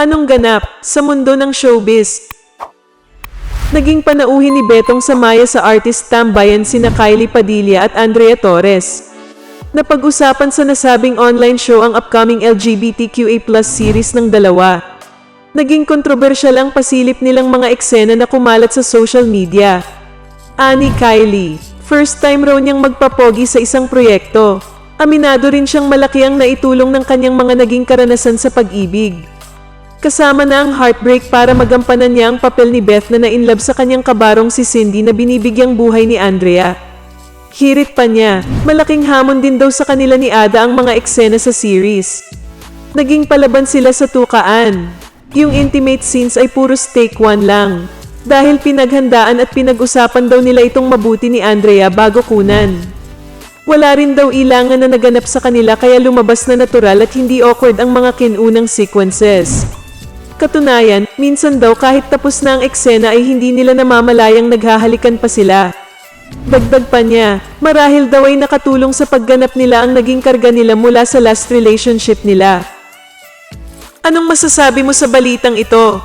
Anong ganap sa mundo ng showbiz? Naging panauhin ni Betong Samaya sa artist tambayan sina Kylie Padilla at Andrea Torres. Napag-usapan sa nasabing online show ang upcoming LGBTQA series ng dalawa. Naging kontrobersyal ang pasilip nilang mga eksena na kumalat sa social media. Ani Kylie, first time raw niyang magpapogi sa isang proyekto. Aminado rin siyang malaki ang naitulong ng kanyang mga naging karanasan sa pag-ibig. Kasama na ang heartbreak para magampanan niya ang papel ni Beth na nainlove sa kanyang kabarong si Cindy na binibigyang buhay ni Andrea. Hirit pa niya, malaking hamon din daw sa kanila ni Ada ang mga eksena sa series. Naging palaban sila sa tukaan. Yung intimate scenes ay puro take one lang. Dahil pinaghandaan at pinag-usapan daw nila itong mabuti ni Andrea bago kunan. Wala rin daw ilangan na naganap sa kanila kaya lumabas na natural at hindi awkward ang mga kinunang sequences. Katunayan, minsan daw kahit tapos na ang eksena ay hindi nila namamalayang naghahalikan pa sila. Dagdag pa niya, marahil daw ay nakatulong sa pagganap nila ang naging karga nila mula sa last relationship nila. Anong masasabi mo sa balitang ito?